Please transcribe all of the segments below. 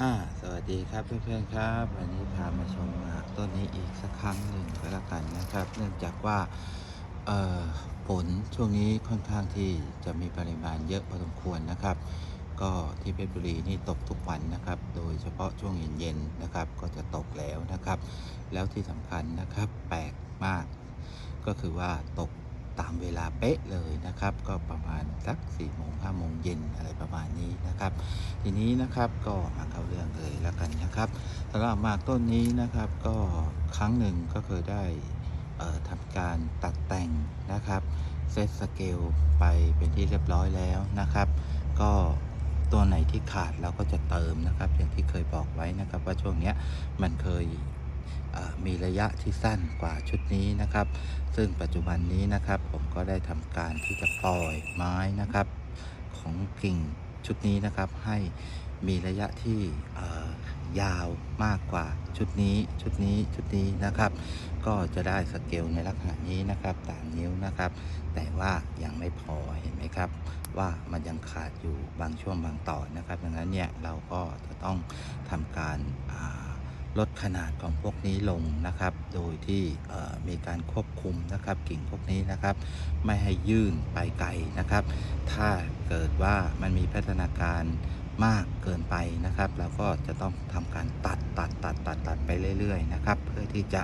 อ่าสวัสดีครับเพื่อนๆครับ วันนี้พามาชมหมากต้นนี้อีกสักครั้งหนึ่งก็แล้วกันนะครับ เนื่องจากว่าเอ่อฝนช่วงนี้ค่อนข้างที่จะมีปริมาณเยอะพอสมควรนะครับ ก็ที่เพชรบุรีนี่ตกทุกวันนะครับ โดยเฉพาะช่วงเย็นๆนะครับ ก็จะตกแล้วนะครับ แล้วที่สำคัญนะครับ แปลกมาก ก็คือว่าตก ตามเวลาเป๊ะเลยนะครับ ก็ประมาณสัก4ี่โมงห้าโมงเย็นอะไรประมาณนี้นะครับ ทีนี้นะครับก็มาเข้าเรื่องเลยแล้วกันนะครับสำหรับมากต้นนี้นะครับก็ครั้งหนึ่งก็เคยได้เอ่อทำการตัดแต่งนะครับเซตสเกลไปเป็นที่เรียบร้อยแล้วนะครับ ก็ตัวไหนที่ขาดเราก็จะเติมนะครับ อย่างที่เคยบอกไว้นะครับ ว่าช่วงเนี้ยมันเคย มีระยะที่สั้นกว่าชุดนี้นะครับ ซึ่งปัจจุบันนี้นะครับ ผมก็ได้ทำการที่จะปล่อยไม้นะครับ ของกิ่งชุดนี้นะครับ ให้มีระยะที่ยาวมากกว่าชุดนี้ชุดนี้ชุดนี้นะครับ ก็จะได้สเกลในลักษณะนี้นะครับตามนิ้วนะครับ แต่ว่ายังไม่พอเห็นไหมครับ ว่ามันยังขาดอยู่บางช่วงบางตอนนะครับดังนั้นเนี่ยเราก็จะต้องทำการา ลดขนาดของพวกนี้ลงนะครับ โดยที่มีการควบคุมนะครับกิ่งพวกนี้นะครับ ไม่ให้ยื่นไปไกลนะครับ ถ้าเกิดว่ามันมีพัฒนาการมากเกินไปนะครับเราก็จะต้องทำการตัดตัดตัดตัดตัดไปเรื่อยๆนะครับ เพื่อที่จะ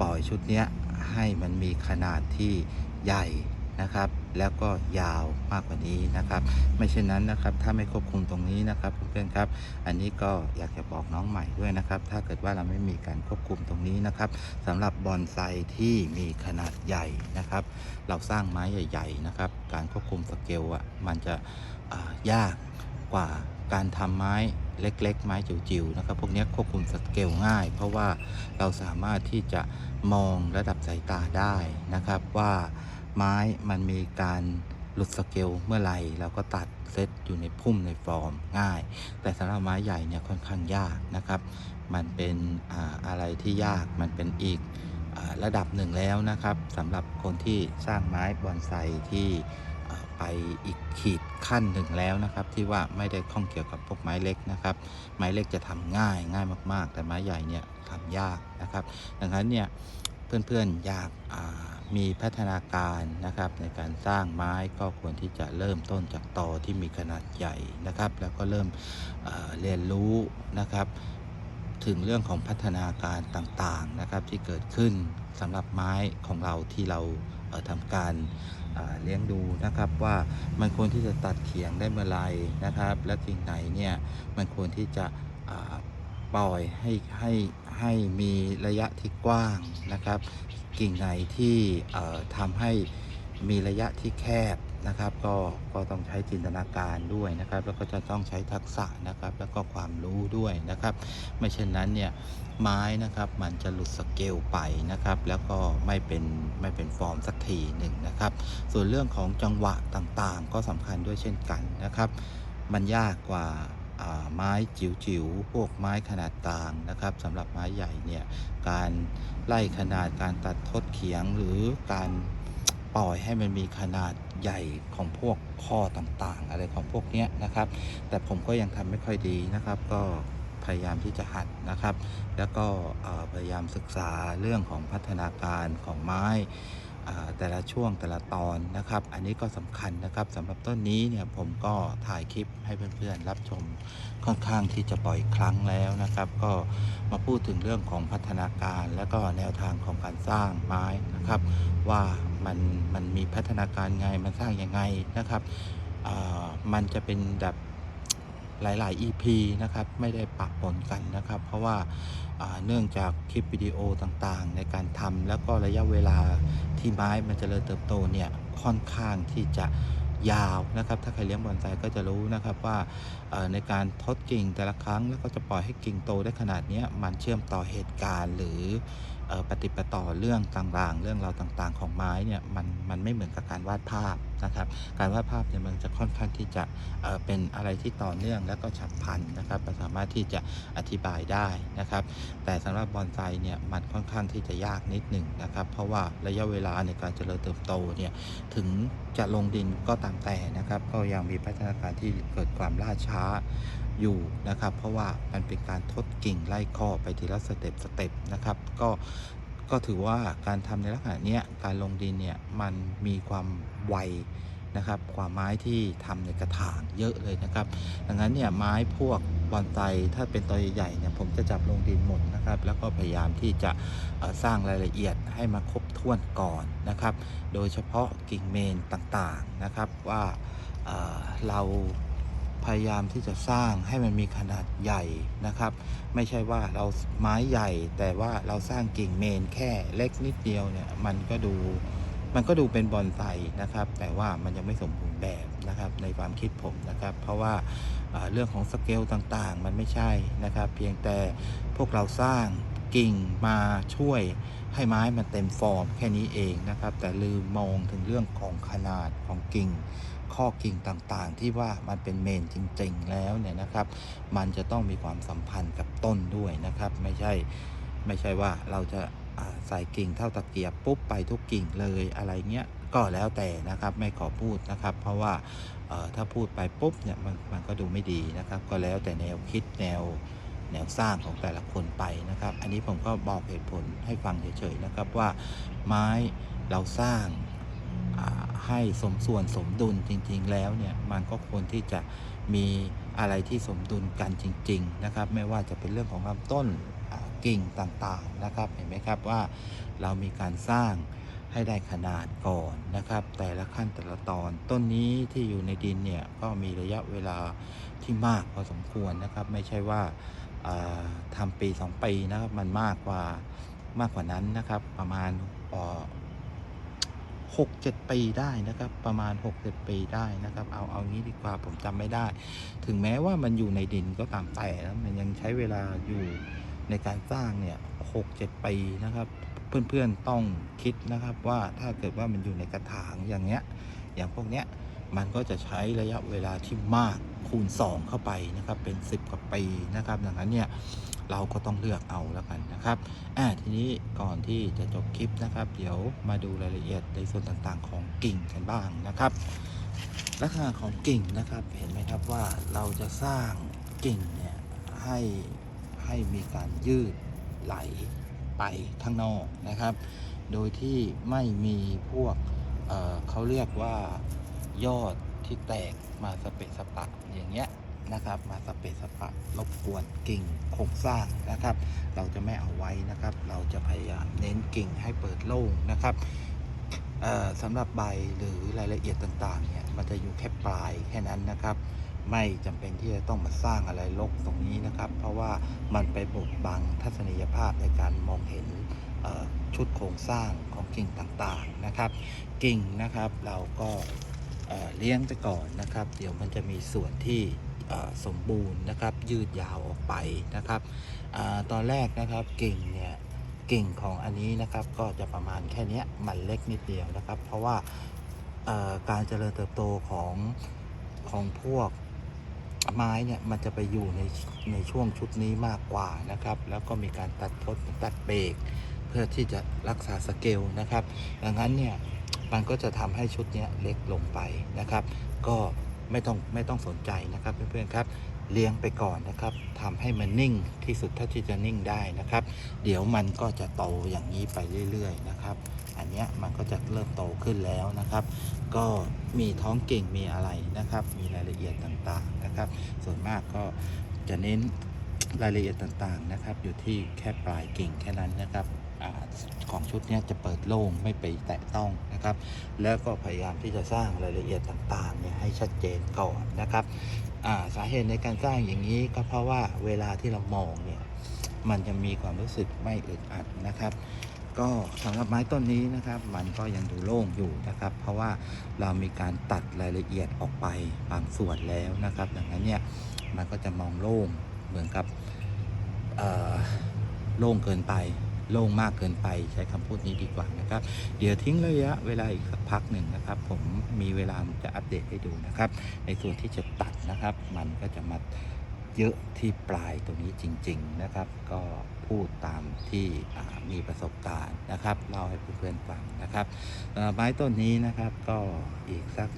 ปล่อยชุดนี้ให้มันมีขนาดที่ใหญ่นะครับ แล้วก็ยาวมากกว่านี้นะครับ ไม่เช่นนั้นนะครับ ถ้าไม่ควบคุมตรงนี้นะครับเพื่อนครับ อันนี้ก็อยากจะบอกน้องใหม่ด้วยนะครับ ถ้าเกิดว่าเราไม่มีการควบคุมตรงนี้นะครับสำหรับบอนไซที่มีขนาดใหญ่นะครับ เราสร้างไม้ใหญ่ ๆ นะครับ การควบคุมสเกลอะมันจะยากกว่าการทำไม้เล็ก ๆ ไม้จิ๋วๆนะครับ พวกนี้ควบคุมสเกลง่าย เพราะว่าเราสามารถที่จะมองระดับสายตาได้นะครับว่า ไม้มันมีการหลุดสเกลเมื่อไหร่เราก็ตัดเซตอยู่ในพุ่มในฟอร์มง่าย แต่สำหรับไม้ใหญ่เนี่ยค่อนข้างยากนะครับ มันเป็นออะไรที่ยากมันเป็นอีกอระดับหนึ่งแล้วนะครับสำหรับคนที่สร้างไม้บอนไซที่ไปอีกขีดขั้นหนึ่งแล้วนะครับ ที่ว่าไม่ได้ข้องเกี่ยวกับพวกไม้เล็กนะครับ ไม้เล็กจะทำง่ายง่ายมาก ๆ แต่ไม้ใหญ่เนี่ยทำยากนะครับ ดังนั้นเนี่ยเพื่อนๆอยากา มีพัฒนาการนะครับในการสร้างไม้ก็ควรที่จะเริ่มต้นจากตอที่มีขนาดใหญ่นะครับ แล้วก็เริ่มเเรียนรู้นะครับ ถึงเรื่องของพัฒนาการต่างๆนะครับที่เกิดขึ้นสำหรับไม้ของเราที่เราเอ่อทำการเลี้ยงดูนะครับว่ามันควรที่จะตัดเขียงได้เมื่อไหรนะครับ และกิ่งไหนเนี่ยมันควรที่จะปล่อยให้ให้ให้มีระยะที่กว้างนะครับกิ่งไหนที่ทำให้มีระยะที่แคบนะครับ ก็ก็ต้องใช้จินตนาการด้วยนะครับ แล้วก็จะต้องใช้ทักษะนะครับ แล้วก็ความรู้ด้วยนะครับ ไม่เช่นนั้นเนี่ยไม้นะครับมันจะหลุดสเกลไปนะครับ แล้วก็ไม่เป็นไม่เป็นฟอร์มสักทีหนึ่งนะครับ ส่วนเรื่องของจังหวะต่างๆ ก็สำคัญด้วยเช่นกันนะครับ มันยากกว่า ไม้จิ๋วๆ พวกไม้ขนาดกลางนะครับสำหรับไม้ใหญ่เนี่ยการไล่ขนาดการตัดทดเขียงหรือการปล่อยให้มันมีขนาดใหญ่ของพวกข้อต่างๆ อะไรของพวกนี้นะครับ แต่ผมก็ยังทำไม่ค่อยดีนะครับ ก็พยายามที่จะหัดนะครับ แล้วก็พยายามศึกษาเรื่องของพัฒนาการของไม้ แต่ละช่วงแต่ละตอนนะครับ อันนี้ก็สำคัญนะครับสำหรับต้นนี้เนี่ยผมก็ถ่ายคลิปให้เพื่อนๆรับชมค่อนข้างที่จะบ่อยครั้งแล้วนะครับ ก็มาพูดถึงเรื่องของพัฒนาการและก็แนวทางของการสร้างไม้นะครับ ว่ามันมันมีพัฒนาการไงมันสร้างยังไงนะครับมันจะเป็นแบบ หลาย ๆ EP นะครับไม่ได้ปะปนกันนะครับ เพราะว่าเนื่องจากคลิปวิดีโอต่างๆ ในการทำแล้วก็ระยะเวลาที่ไม้มันจเจริญเติบโตเนี่ยค่อนข้างที่จะยาวนะครับ ถ้าใครเลี้ยงบอนไซก็จะรู้นะครับว่า ในการทดกิ่งแต่ละครั้ง แล้วก็จะปล่อยให้กิ่งโตได้ขนาดนี้มันเชื่อมต่อเหตุการณ์ หรืออปฏิปต่อเรื่องต่างๆ เรื่องราวต่างๆ ของไม้เนี่ยมันมันไม่เหมือนกับการวาดภาพนะครับ การวาดภาพเนี่ยมันจะค่อนข้างที่จะเเป็นอะไรที่ต่อเนื่องและก็ฉับพลันนะครับสามารถที่จะอธิบายได้นะครับ แต่สำหรับบอนไซเนี่ยมันค่อนข้างที่จะยากนิดหนึ่งนะครับ เพราะว่าระยะเวลาในการเจริญเติบโตเนี่ยถึงจะลงดินก็ตามแต่นะครับ ก็ยังมีพัฒนาการที่เกิดความล่าช้าอยู่นะครับ เพราะว่ามันเป็นการทดกิ่งไล่ข้อไปทีละสเต็ปสเต็ปนะครับ ก็ก็ถือว่าการทำในลักษณะนี้การลงดินเนี่ยมันมีความไวนะครับกว่าไม้ที่ทำในกระถางเยอะเลยนะครับ ดังนั้นเนี่ยไม้พวกบอนไซถ้าเป็นตัวใหญ่ๆเนี่ยผมจะจับลงดินหมดนะครับ แล้วก็พยายามที่จะสร้างรายละเอียดให้มาครบถ้วนก่อนนะครับ โดยเฉพาะกิ่งเมนต่างๆนะครับว่าเอ่อเรา พยายามที่จะสร้างให้มันมีขนาดใหญ่นะครับ ไม่ใช่ว่าเราไม้ใหญ่ แต่ว่าเราสร้างกิ่งเมนแค่เล็กนิดเดียวเนี่ยมันก็ดูมันก็ดูเป็นบอนไซนะครับ แต่ว่ามันยังไม่สมบูรณ์แบบนะครับในความคิดผมนะครับ เพราะว่าเรื่องของสเกลต่างๆ มันไม่ใช่นะครับ เพียงแต่พวกเราสร้างกิ่งมาช่วยให้ไม้มันเต็มฟอร์มแค่นี้เองนะครับ แต่ลืมมองถึงเรื่องของขนาดของกิ่ง ข้อกิ่งต่างๆ ที่ว่ามันเป็นเมนจริง ๆ แล้วเนี่ยนะครับ มันจะต้องมีความสัมพันธ์กับต้นด้วยนะครับ ไม่ใช่ไม่ใช่ว่าเราจะใส่กิ่งเท่าตะเกียบปุ๊บไปทุกกิ่งเลยอะไรเงี้ยก็แล้วแต่นะครับไม่ขอพูดนะครับ เพราะว่าถ้าพูดไปปุ๊บเนี่ยมันมันก็ดูไม่ดีนะครับ ก็แล้วแต่แนวคิดแนวแนวสร้างของแต่ละคนไปนะครับ อันนี้ผมก็บอกเหตุผลให้ฟังเฉยๆนะครับว่าไม้เราสร้าง ให้สมส่วนสมดุลจริงๆแล้วเนี่ยมันก็ควรที่จะมีอะไรที่สมดุลกันจริง ๆ นะครับ ไม่ว่าจะเป็นเรื่องของลำต้นกิ่งต่างๆนะครับ เห็นไหมครับว่าเรามีการสร้างให้ได้ขนาดก่อนนะครับ แต่ละขั้นแต่ละตอนต้นนี้ที่อยู่ในดินเนี่ยก็มีระยะเวลาที่มากพอสมควรนะครับ ไม่ใช่ว่าอ่าทำปี 2 ปีนะครับมันมากกว่ามากกว่านั้นนะครับ ประมาณ หกเจ็ดปีได้นะครับประมาณหกเจ็ดปีได้นะครับ เอาเอางี้ดีกว่าผมจำไม่ได้ ถึงแม้ว่ามันอยู่ในดินก็ตามแต่นะมันยังใช้เวลาอยู่ในการสร้างเนี่ยหกเจ็ดปีนะครับ เพื่อนๆต้องคิดนะครับว่าถ้าเกิดว่ามันอยู่ในกระถางอย่างเงี้ยอย่างพวกเนี้ยมันก็จะใช้ระยะเวลาที่มากคูณ 2 เข้าไปนะครับเป็น 10 กว่าปีนะครับ ดังนั้นเนี่ย เราก็ต้องเลือกเอาแล้วกันนะครับอ่าทีนี้ก่อนที่จะจบคลิปนะครับ เดี๋ยวมาดูรายละเอียดในส่วนต่างๆ ของกิ่งกันบ้างนะครับ ลักษณะของกิ่งนะครับเห็นไหมครับว่าเราจะสร้างกิ่งเนี่ยให้ให้มีการยืดไหลไปข้างนอกนะครับ โดยที่ไม่มีพวกเเขาเรียกว่ายอดที่แตกมาสเปะสปะอย่างเงี้ย นะครับ มาสเปะสปะรบกวนกิ่งโครงสร้างนะครับ เราจะไม่เอาไว้นะครับ เราจะพยายามเน้นกิ่งให้เปิดโล่งนะครับสำหรับใบหรือรายละเอียดต่างๆเนี่ยมันจะอยู่แค่ปลายแค่นั้นนะครับ ไม่จำเป็นที่จะต้องมาสร้างอะไรลกตรงนี้นะครับ เพราะว่ามันไปบดบังทัศนียภาพในการมองเห็นชุดโครงสร้างของกิ่งต่างๆนะครับ กิ่งนะครับเราก็เเลี้ยงไปก่อนนะครับ เดี๋ยวมันจะมีส่วนที่ สมบูรณ์นะครับ ยืดยาวออกไปนะครับอตอนแรกนะครับกิ่งเนี่ยกิ่งของอันนี้นะครับก็จะประมาณแค่เนี้ยมันเล็กนิดเดียวนะครับ เพราะว่าการเจริญเติบโตของของพวกไม้เนี่ยมันจะไปอยู่ในในช่วงชุดนี้มากกว่านะครับ แล้วก็มีการตัดทดตัดเบรกเพื่อที่จะรักษาสเกลนะครับ ดังนั้นเนี่ยมันก็จะทำให้ชุดนี้เล็กลงไปนะครับ ก็ ไม่ต้องไม่ต้องสนใจนะครับเพื่อนๆครับเลี้ยงไปก่อนนะครับทำให้มันนิ่งที่สุดเท่าที่จะนิ่งได้นะครับ เดี๋ยวมันก็จะโตอย่างนี้ไปเรื่อยๆนะครับ อันเนี้ยมันก็จะเริ่มโตขึ้นแล้วนะครับ ก็มีท้องเก่งมีอะไรนะครับ มีรายละเอียดต่างๆนะครับ ส่วนมากก็จะเน้นรายละเอียดต่างๆนะครับ อยู่ที่แค่ปลายกิ่งแค่นั้นนะครับ ของชุดนี้จะเปิดโล่งไม่ไปแตะต้องนะครับ แล้วก็พยายามที่จะสร้างรายละเอียดต่างๆเนี่ยให้ชัดเจนก่อนนะครับาสาเหตุในการสร้างอย่างนี้ก็เพราะว่าเวลาที่เรามองเนี่ยมันจะมีความรู้สึกไม่อึดอัดนะครับก็สำหรับไม้ต้นนี้นะครับ มันก็ยังดูโล่งอยู่นะครับ เพราะว่าเรามีการตัดรายละเอียดออกไปบางส่วนแล้วนะครับ ดังนั้นเนี่ยมันก็จะมองโล่งเหมือนกับโล่งเกินไป โล่งมากเกินไปใช้คำพูดนี้ดีกว่านะครับ เดี๋ยวทิ้งระยะเวลาอีกสักพักหนึ่งนะครับ ผมมีเวลาจะอัปเดตให้ดูนะครับ ในส่วนที่จะตัดนะครับ มันก็จะมาเยอะที่ปลายตรงนี้จริง ๆนะครับ ก็พูดตามที่มีประสบการณ์นะครับเล่าให้เพื่อนๆฟังนะครับไม้ต้นนี้นะครับก็อีกสัก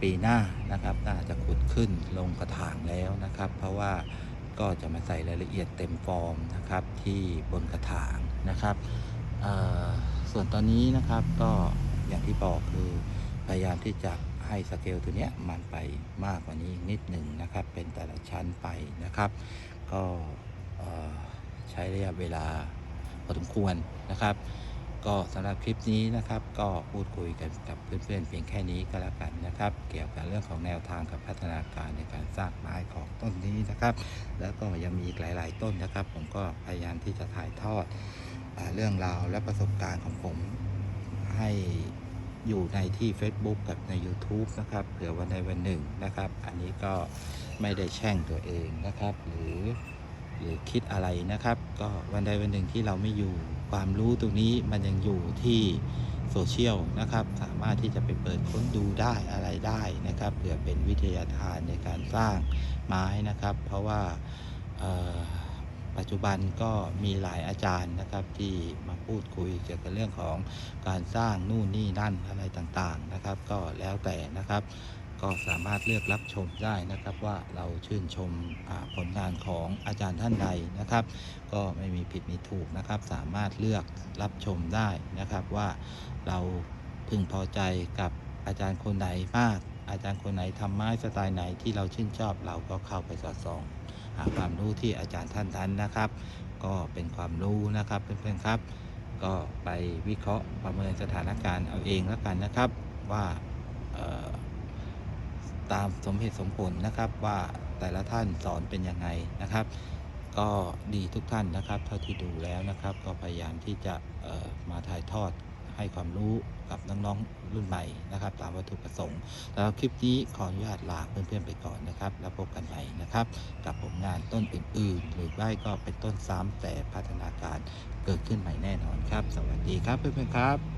ปีหน้านะครับ น่าจะขุดขึ้นลงกระถางแล้วนะครับ เพราะว่า ก็จะมาใส่รายละเอียดเต็มฟอร์มนะครับที่บนกระถางนะครับส่วนตอนนี้นะครับก็อย่างที่บอกคือพยายามที่จะให้สเกลตัวเนี้ยมันไปมากกว่านี้นิดหนึ่งนะครับ เป็นแต่ละชั้นไปนะครับ ก็ใช้ระยะเวลาพอสมควรนะครับ ก็สำหรับคลิปนี้นะครับ ก็พูดคุยกันกับเพื่อนๆเพียงแค่นี้ก็แล้วกันนะครับ เกี่ยวกับเรื่องของแนวทางกับพัฒนาการในการสร้างไม้ของต้นนี้นะครับ แล้วก็ยังมีอีกหลาย ๆ ต้นนะครับ ผมก็พยายามที่จะถ่ายทอดอเรื่องราวและประสบการณ์ของผมให้อยู่ในที่ Facebook กับใน YouTube นะครับเผื่อวันใดวันหนึ่งนะครับ อันนี้ก็ไม่ได้แช่งตัวเองนะครับ หรือหรือคิดอะไรนะครับ ก็วันใดวันหนึ่งที่เราไม่อยู่ ความรู้ตรงนี้มันยังอยู่ที่โซเชียลนะครับ สามารถที่จะไปเปิดค้นดูได้อะไรได้นะครับเผื่อเป็นวิทยาทานในการสร้างไม้นะครับ เพราะว่าปัจจุบันก็มีหลายอาจารย์นะครับที่มาพูดคุยเกี่ยวกับเรื่องของการสร้างนู่นนี่นั่นอะไรต่างๆนะครับ ก็แล้วแต่นะครับ ก็สามารถเลือกรับชมได้นะครับว่าเราชื่นชมผลงานของอาจารย์ท่านใดนะครับ ก็ไม่มีผิดมีถูกนะครับ สามารถเลือกรับชมได้นะครับว่าเราพึงพอใจกับอาจารย์คนไหนมาก อาจารย์คนไหนทำไม้สไตล์ไหนที่เราชื่นชอบเราก็เข้าไปสอดส่องหาความรู้ที่อาจารย์ท่านนั้นนะครับ ก็เป็นความรู้นะครับเพื่อนๆครับ ก็ไปวิเคราะห์ประเมินสถานการณ์เอาเองแล้วกันนะครับว่า ตามสมเหตุสมผลนะครับว่าแต่ละท่านสอนเป็นยังไงนะครับ ก็ดีทุกท่านนะครับ เท่าที่ดูแล้วนะครับ ก็พยายามที่จะมาถ่ายทอดให้ความรู้กับน้องๆรุ่นใหม่นะครับ ตามวัตถุประสงค์แล้วคลิปนี้ขออนุญาตลาเพื่อนๆไปก่อนนะครับ แล้วพบกันใหม่นะครับ กับผลงานต้นอื่นๆ หรือไม่ก็เป็นต้นซ้ำแต่พัฒนาการเกิดขึ้นใหม่แน่นอนครับ สวัสดีครับเพื่อนๆครับ